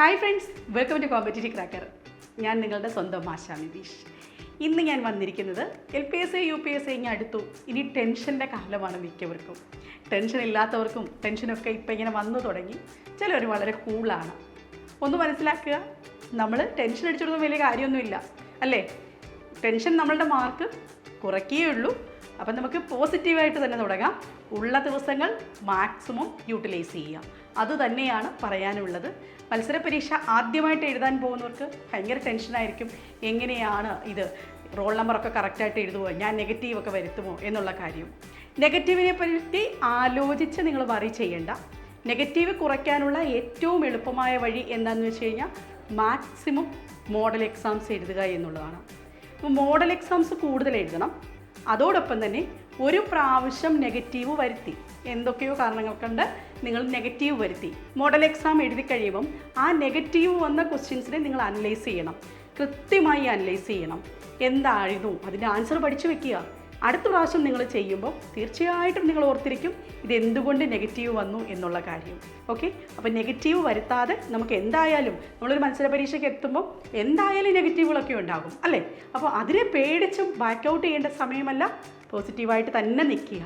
Hi friends welcome to competitive cracker ഞാൻ നിങ്ങളുടെ സ്വന്തം ആശാ നിതീഷ്. ഇന്ന് ഞാൻ വന്നിരിക്കുന്നത് L P S A U P S ഇങ്ങനെ അടുത്തു. ഇനി ടെൻഷന്റെ കാലമാണ് മിക്കവർക്കും. ടെൻഷൻ ഇല്ലാത്തവർക്കും ടെൻഷനൊക്കെ ഇപ്പം ഇങ്ങനെ വന്നു തുടങ്ങി. ചിലർ വളരെ കൂളാണ് ഒന്ന് മനസ്സിലാക്കുക നമ്മൾ ടെൻഷൻ അടിച്ചെടുക്കുന്ന വലിയ കാര്യമൊന്നുമില്ല. അല്ലേ? ടെൻഷൻ നമ്മളുടെ മാർക്ക് കുറയ്ക്കേ ഉള്ളൂ. അപ്പം നമുക്ക് പോസിറ്റീവായിട്ട് തന്നെ തുടങ്ങാം. ഉള്ള ദിവസങ്ങൾ മാക്സിമം യൂട്ടിലൈസ് ചെയ്യാം. അത് തന്നെയാണ് പറയാനുള്ളത്. മത്സര പരീക്ഷ ആദ്യമായിട്ട് എഴുതാൻ പോകുന്നവർക്ക് ഭയങ്കര ടെൻഷനായിരിക്കും എങ്ങനെയാണ് ഇത്? റോൾ നമ്പറൊക്കെ കറക്റ്റായിട്ട് എഴുതുമോ ഞാൻ നെഗറ്റീവൊക്കെ വരുത്തുമോ? എന്നുള്ള കാര്യം. നെഗറ്റീവിനെ പറ്റി ആലോചിച്ച് നിങ്ങൾ വറി ചെയ്യേണ്ട. നെഗറ്റീവ് കുറയ്ക്കാനുള്ള ഏറ്റവും എളുപ്പമായ വഴി എന്താണെന്ന് വെച്ച് കഴിഞ്ഞാൽ മാക്സിമം മോഡൽ എക്സാംസ് എഴുതുക എന്നുള്ളതാണ്. അപ്പോൾ മോഡൽ എക്സാംസ് കൂടുതൽ എഴുതണം. അതോടൊപ്പം തന്നെ ഒരു പ്രാവശ്യം നെഗറ്റീവ് വരുത്തി. എന്തൊക്കെയോ കാരണങ്ങൾ കൊണ്ട് നിങ്ങൾ നെഗറ്റീവ് വരുത്തി. മോഡൽ എക്സാം എഴുതി കഴിയുമ്പം ആ നെഗറ്റീവ് വന്ന ക്വസ്റ്റ്യൻസിനെ നിങ്ങൾ അനലൈസ് ചെയ്യണം. കൃത്യമായി അനലൈസ് ചെയ്യണം. എന്തായിരുന്നു? അതിന്റെ ആൻസർ പഠിച്ചു വെക്കുക. അടുത്ത പ്രാവശ്യം നിങ്ങൾ ചെയ്യുമ്പോൾ തീർച്ചയായിട്ടും നിങ്ങൾ ഓർത്തിരിക്കും ഇത് എന്തുകൊണ്ട് നെഗറ്റീവ് വന്നു എന്നുള്ള കാര്യം. ഓക്കെ? അപ്പോൾ നെഗറ്റീവ് വരുത്താതെ നമുക്ക് എന്തായാലും നമ്മളൊരു മത്സര പരീക്ഷയ്ക്ക് എത്തുമ്പോൾ എന്തായാലും നെഗറ്റീവുകളൊക്കെ ഉണ്ടാകും അല്ലേ? അപ്പോൾ അതിനെ പേടിച്ചും ബാക്ക് ഔട്ട് ചെയ്യേണ്ട സമയമല്ല പോസിറ്റീവായിട്ട് തന്നെ നിൽക്കുക.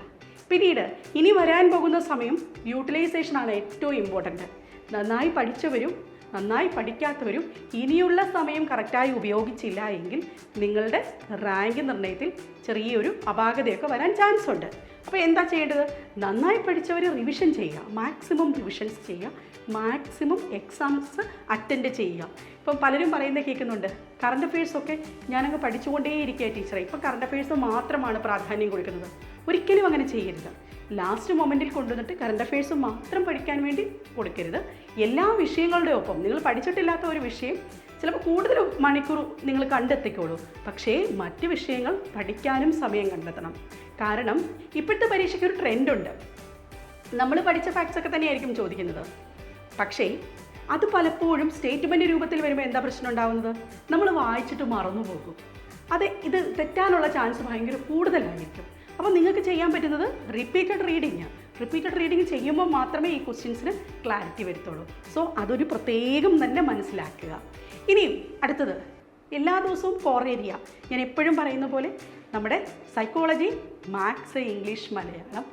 പിന്നീട് ഇനി വരാൻ പോകുന്ന സമയം യൂട്ടിലൈസേഷനാണ് ഏറ്റവും ഇമ്പോർട്ടന്റ് നന്നായി പഠിച്ചവരും നന്നായി പഠിക്കാത്തവരും ഇനിയുള്ള സമയം കറക്റ്റായി ഉപയോഗിച്ചില്ല എങ്കിൽ നിങ്ങളുടെ റാങ്ക് നിർണയത്തിൽ ചെറിയൊരു അപാകതയൊക്കെ വരാൻ ചാൻസ് ഉണ്ട്. അപ്പോൾ എന്താ ചെയ്യേണ്ടത്? നന്നായി പഠിച്ചവർ റിവിഷൻ ചെയ്യുക. മാക്സിമം റിവിഷൻസ് ചെയ്യുക. മാക്സിമം എക്സാംസ് അറ്റൻഡ് ചെയ്യുക. ഇപ്പം പലരും പറയുന്നത് കേൾക്കുന്നുണ്ട് കറണ്ട് അഫയേഴ്സൊക്കെ ഞാനങ്ങ് പഠിച്ചുകൊണ്ടേയിരിക്കുക ടീച്ചറെ. ഇപ്പം കറണ്ട് അഫയേഴ്സ് മാത്രമാണ് പ്രാധാന്യം കൊടുക്കുന്നത്. ഒരിക്കലും അങ്ങനെ ചെയ്യരുത്. ലാസ്റ്റ് മൊമെന്റിൽ കൊണ്ടുവന്നിട്ട് കറണ്ട് അഫയേഴ്സ് മാത്രം പഠിക്കാൻ വേണ്ടി കൊടുക്കരുത്. എല്ലാ വിഷയങ്ങളുടെ ഒപ്പം നിങ്ങൾ പഠിച്ചിട്ടില്ലാത്ത ഒരു വിഷയം ചിലപ്പോൾ കൂടുതൽ മണിക്കൂർ നിങ്ങൾ കണ്ടെത്തിക്കോളൂ. പക്ഷേ മറ്റ് വിഷയങ്ങൾ പഠിക്കാനും സമയം കണ്ടെത്തണം. കാരണം ഇപ്പോഴത്തെ പരീക്ഷയ്ക്ക് ഒരു ട്രെൻഡുണ്ട് നമ്മൾ പഠിച്ച ഫാക്ട്സ് ഒക്കെ തന്നെയായിരിക്കും ചോദിക്കുന്നത്. പക്ഷേ അത് പലപ്പോഴും സ്റ്റേറ്റ്മെന്റ് രൂപത്തിൽ വരുമ്പോൾ എന്താ പ്രശ്നം ഉണ്ടാകുന്നത് നമ്മൾ വായിച്ചിട്ട് മറന്നു പോകും അത് ഇത് തെറ്റാനുള്ള ചാൻസ് ഭയങ്കര കൂടുതലായിരിക്കും. അപ്പോൾ നിങ്ങൾക്ക് ചെയ്യാൻ പറ്റുന്നത് റിപ്പീറ്റഡ് റീഡിങ് റിപ്പീറ്റഡ് റീഡിങ് ചെയ്യുമ്പോൾ മാത്രമേ ഈ ക്വസ്റ്റ്യൻസിന് ക്ലാരിറ്റി വരുത്തുള്ളൂ. സോ അതൊരു പ്രത്യേകം തന്നെ മനസ്സിലാക്കുക. ഇനിയും അടുത്തത്. എല്ലാ ദിവസവും കോർ ഏരിയ ഞാൻ എപ്പോഴും പറയുന്ന പോലെ നമ്മുടെ psychology maths English Malayalam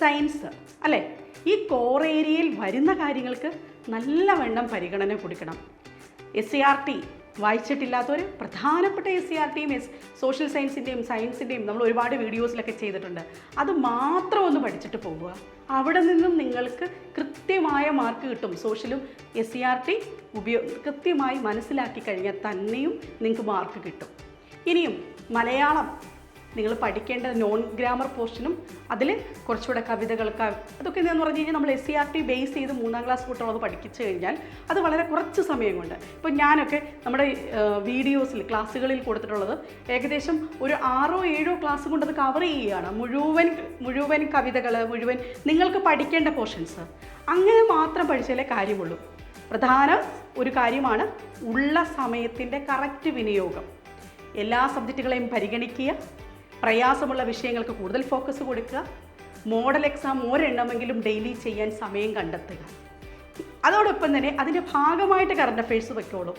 science അല്ലേ? ഈ കോർ ഏരിയയിൽ വരുന്ന കാര്യങ്ങൾക്ക് നല്ലവണ്ണം പരിഗണന കൊടുക്കണം. എസ് സി ആർ ടി വായിച്ചിട്ടില്ലാത്തവർ പ്രധാനപ്പെട്ട എസ് സി ആർ ടിയും എസ് സോഷ്യൽ സയൻസിന്റെയും സയൻസിന്റെയും നമ്മൾ ഒരുപാട് വീഡിയോസിലൊക്കെ ചെയ്തിട്ടുണ്ട്. അത് മാത്രം ഒന്ന് പഠിച്ചിട്ട് പോകുക. അവിടെ നിന്നും നിങ്ങൾക്ക് കൃത്യമായ മാർക്ക് കിട്ടും. സോഷ്യലും എസ് സി ആർ ടി ഉപയോ കൃത്യമായി മനസ്സിലാക്കി കഴിഞ്ഞാൽ തന്നെയും നിങ്ങൾക്ക് മാർക്ക് കിട്ടും. ഇനിയും മലയാളം നിങ്ങൾ പഠിക്കേണ്ട നോൺ ഗ്രാമർ പോർഷനും അതിൽ കുറച്ചുകൂടെ കവിതകൾ ക- അതൊക്കെ എന്ന് പറഞ്ഞു കഴിഞ്ഞാൽ നമ്മൾ S C R T base ചെയ്ത് മൂന്നാം ക്ലാസ് കൂട്ടുള്ളത് പഠിപ്പിച്ചു കഴിഞ്ഞാൽ അത് വളരെ കുറച്ച് സമയം കൊണ്ട്. ഇപ്പോൾ ഞാനൊക്കെ നമ്മുടെ വീഡിയോസിൽ ക്ലാസ്സുകളിൽ കൊടുത്തിട്ടുള്ളത് ഏകദേശം ഒരു ആറോ ഏഴോ ക്ലാസ് കൊണ്ട് അത് കവർ ചെയ്യുകയാണ്. മുഴുവൻ മുഴുവൻ കവിതകൾ മുഴുവൻ നിങ്ങൾക്ക് പഠിക്കേണ്ട പോർഷൻസ് അങ്ങനെ മാത്രം പഠിച്ചാലേ കാര്യമുള്ളൂ. പ്രധാന ഒരു കാര്യമാണ് ഉള്ള സമയത്തിന്റെ കറക്റ്റ് വിനിയോഗം. എല്ലാ സബ്ജക്റ്റുകളെയും പരിഗണിക്കുക. പ്രയാസമുള്ള വിഷയങ്ങൾക്ക് കൂടുതൽ ഫോക്കസ് കൊടുക്കുക. മോഡൽ എക്സാം ഒരെണ്ണമെങ്കിലും ഡെയിലി ചെയ്യാൻ സമയം കണ്ടെത്തുക. അതോടൊപ്പം തന്നെ അതിന്റെ ഭാഗമായിട്ട് കറണ്ട് അഫയേഴ്സ് വെക്കോളൂ.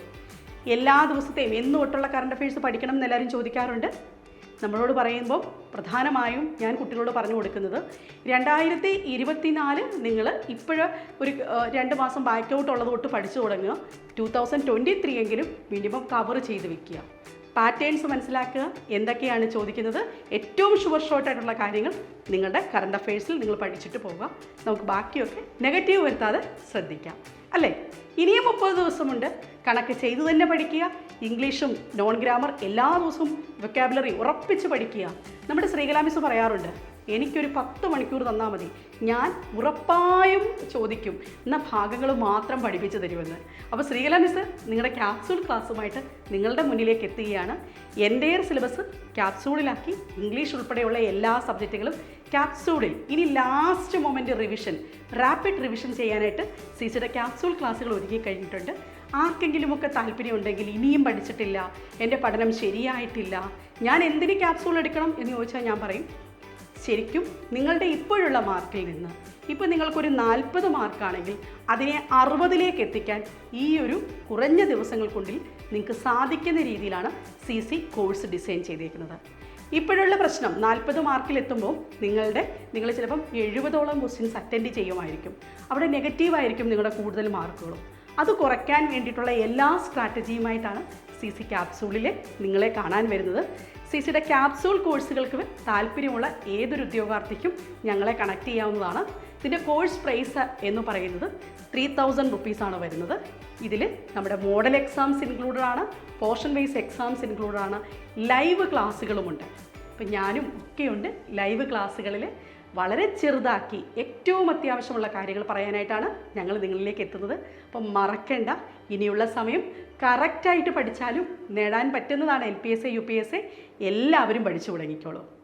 എല്ലാ ദിവസത്തെയും എന്ന് തൊട്ടുള്ള കറണ്ട് അഫയേഴ്സ് പഠിക്കണം എന്ന് എല്ലാവരും ചോദിക്കാറുണ്ട്. നമ്മളോട് പറയുമ്പോൾ പ്രധാനമായും ഞാൻ കുട്ടികളോട് പറഞ്ഞു കൊടുക്കുന്നത് രണ്ടായിരത്തി ഇരുപത്തിനാല് നിങ്ങൾ ഇപ്പോൾ ഒരു രണ്ട് മാസം ബാക്ക് ഔട്ട് ഉള്ളത് തൊട്ട് പഠിച്ചു തുടങ്ങുക. ടു തൗസൻഡ് ട്വന്റി ത്രീ എങ്കിലും മിനിമം കവർ ചെയ്ത് വെക്കുക. പാറ്റേൺസ് മനസ്സിലാക്കുക. എന്തൊക്കെയാണ് ചോദിക്കുന്നത്? ഏറ്റവും ഷുവർ ഷോർട്ട് ആയിട്ടുള്ള കാര്യങ്ങൾ നിങ്ങളുടെ കറണ്ട് അഫയേഴ്സിൽ നിങ്ങൾ പഠിച്ചിട്ട് പോവുക. നമുക്ക് ബാക്കിയൊക്കെ നെഗറ്റീവ് വരുത്താതെ ശ്രദ്ധിക്കാം. അല്ലേ? ഇനിയും മുപ്പത് ദിവസമുണ്ട്. കണക്ക് ചെയ്തു തന്നെ പഠിക്കുക. ഇംഗ്ലീഷും നോൺ ഗ്രാമർ എല്ലാ ദിവസവും വൊക്കാബുലറി ഉറപ്പിച്ച് പഠിക്കുക. നമ്മുടെ ശ്രീകലാമിസ് പറയാറുണ്ട് എനിക്കൊരു പത്ത് മണിക്കൂർ തന്നാൽ മതി. ഞാൻ ഉറപ്പായും ചോദിക്കും എന്ന ഭാഗങ്ങൾ മാത്രം പഠിപ്പിച്ചു തരുമെന്ന്. അപ്പോൾ ശ്രീകല മിസ് നിങ്ങളുടെ ക്യാപ്സൂൾ ക്ലാസ്സുമായിട്ട് നിങ്ങളുടെ മുന്നിലേക്ക് എത്തുകയാണ്. എന്റെ സിലബസ് ക്യാപ്സൂളിലാക്കി ഇംഗ്ലീഷ് ഉൾപ്പെടെയുള്ള എല്ലാ സബ്ജക്റ്റുകളും ക്യാപ്സൂളിൽ ഇനി last moment revision rapid revision ചെയ്യാനായിട്ട് സി സിയുടെ ക്യാപ്സൂൾ ക്ലാസ്സുകൾ ഒരുക്കി കഴിഞ്ഞിട്ടുണ്ട്. ആർക്കെങ്കിലുമൊക്കെ താല്പര്യമുണ്ടെങ്കിൽ ഇനിയും പഠിച്ചിട്ടില്ല എന്റെ പഠനം ശരിയായിട്ടില്ല ഞാൻ എന്തിന് ക്യാപ്സൂൾ എടുക്കണം എന്ന് ചോദിച്ചാൽ ഞാൻ പറയും ശരിക്കും നിങ്ങളുടെ ഇപ്പോഴുള്ള മാർക്കിൽ നിന്ന്. ഇപ്പോൾ നിങ്ങൾക്കൊരു നാൽപ്പത് മാർക്കാണെങ്കിൽ അതിനെ അറുപതിലേക്ക് എത്തിക്കാൻ ഈ ഒരു കുറഞ്ഞ ദിവസങ്ങൾക്കുള്ളിൽ നിങ്ങൾക്ക് സാധിക്കുന്ന രീതിയിലാണ് സി സി കോഴ്സ് ഡിസൈൻ ചെയ്തേക്കുന്നത്. ഇപ്പോഴുള്ള പ്രശ്നം നാൽപ്പത് മാർക്കിൽ എത്തുമ്പോൾ നിങ്ങളുടെ നിങ്ങൾ ചിലപ്പം എഴുപതോളം ക്വസ്റ്റ്യൻസ് അറ്റൻഡ് ചെയ്യുമായിരിക്കും. അവിടെ നെഗറ്റീവായിരിക്കും നിങ്ങളുടെ കൂടുതൽ മാർക്കുകളും. അത് കുറയ്ക്കാൻ വേണ്ടിയിട്ടുള്ള എല്ലാ സ്ട്രാറ്റജിയുമായിട്ടാണ് സി സി ക്യാപ്സൂളിൽ നിങ്ങളെ കാണാൻ വരുന്നത്. സി സിയുടെ ക്യാപ്സൂൾ കോഴ്സുകൾക്ക് താല്പര്യമുള്ള ഏതൊരു ഉദ്യോഗാർത്ഥിക്കും ഞങ്ങളെ കണക്ട് ചെയ്യാവുന്നതാണ്. ഇതിന്റെ കോഴ്സ് പ്രൈസ് എന്ന് പറയുന്നത് ത്രീ തൗസൻഡ് റുപ്പീസാണ് വരുന്നത്. ഇതിൽ നമ്മുടെ മോഡൽ എക്സാംസ് ഇൻക്ലൂഡഡ് ആണ് പോർഷൻ വൈസ് എക്സാംസ് ഇൻക്ലൂഡഡ് ആണ് ലൈവ് ക്ലാസ്സുകളുമുണ്ട് അപ്പം ഞാനും ഒക്കെയുണ്ട് ലൈവ് ക്ലാസ്സുകളിൽ വളരെ ചെറുതാക്കി ഏറ്റവും അത്യാവശ്യമുള്ള കാര്യങ്ങൾ പറയാനായിട്ടാണ് ഞങ്ങൾ നിങ്ങളിലേക്ക് എത്തുന്നത്. അപ്പം മറക്കണ്ട ഇനിയുള്ള സമയം കറക്റ്റായിട്ട് പഠിച്ചാലും നേടാൻ പറ്റുന്നതാണ് L P S A U P S A എല്ലാവരും പഠിച്ചു തുടങ്ങിക്കോളൂ.